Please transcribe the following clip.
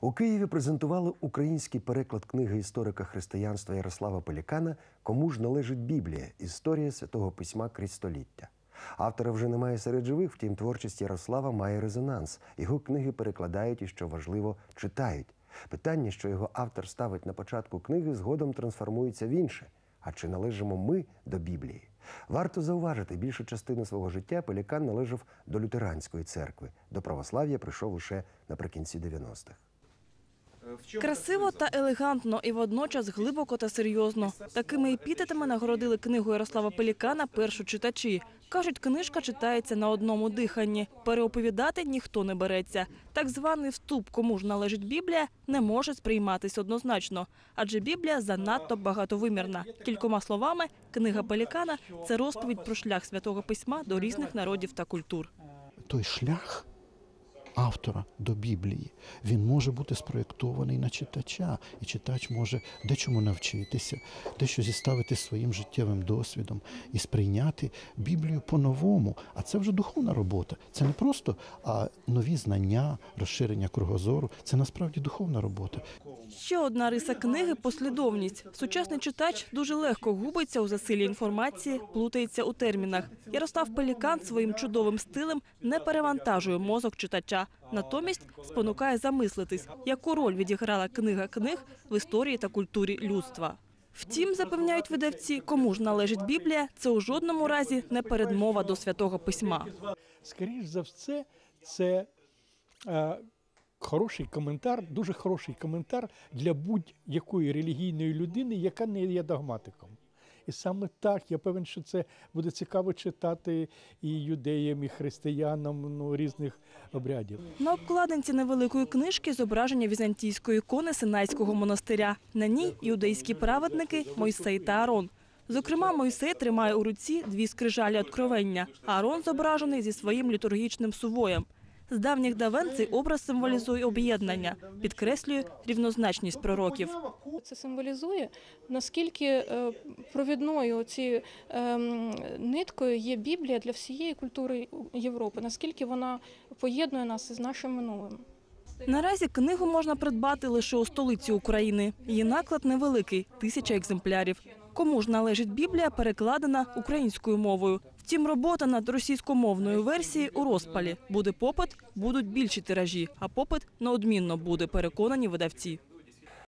У Києві презентували український переклад книги історика християнства Ярослава Пелікана Кому ж належить Біблія? Історія святого письма крізь століття. Автора вже немає серед живих, втім, творчість Ярослава має резонанс. Його книги перекладають і, що важливо, читають. Питання, що його автор ставить на початку книги, згодом трансформується в інше. А чи належимо ми до Біблії? Варто зауважити, більшу частину свого життя Пелікан належав до лютеранської церкви. До православ'я прийшов лише наприкінці 90-х. Красиво та елегантно і водночас глибоко та серйозно. Такими епітетами нагородили книгу Ярослава Пелікана першу читачі. Кажуть, книжка читається на одному диханні. Переоповідати ніхто не береться. Так званий вступ, кому ж належить Біблія, не може сприйматись однозначно, адже Біблія занадто багатовимірна. Кількома словами, книга Пелікана це розповідь про шлях святого письма до різних народів та культур. той шлях автора до Біблії, він може бути спроєктований на читача, і читач може дечому навчитися, дещо зіставити своїм життєвим досвідом і сприйняти Біблію по-новому. А це вже духовна робота. Це не просто а, нові знання, розширення кругозору. Це насправді духовна робота. Ще одна риса книги послідовність. Сучасний читач дуже легко губиться у засиллі інформації, плутається у термінах. Ярослав Пелікан своїм чудовим стилем не перевантажує мозок читача, натомість спонукає замислитись, яку роль відіграла книга книг в історії та культурі людства. Втім, запевняють видавці, кому ж належить Біблія, це у жодному разі не передмова до святого письма. Скоріш за все, це е, хороший коментар, дуже хороший коментар для будь-якої релігійної людини, яка не є догматиком. І саме так я певен, що це буде цікаво читати і юдеям, і християнам ну, різних обрядів. На обкладинці невеликої книжки зображення візантійської ікони Синайського монастиря. На ній іудейські праведники Мойсей та Арон. Зокрема, Мойсей тримає у руці дві скрижалі откровення, Арон зображений зі своїм літургічним сувоєм. З давніх давен цей образ символізує об'єднання, підкреслює рівнозначність пророків. Це символізує, наскільки е, провідною ці ем, ниткою є Біблія для всієї культури Європи, наскільки вона поєднує нас із нашим минулим. Наразі книгу можна придбати лише у столиці України. Її наклад невеликий тисяча екземплярів. Кому ж належить Біблія, перекладена українською мовою. Втім, робота над російськомовною версією у розпалі. Буде попит, будуть більші тиражі, а попит неодмінно буде, переконані видавці.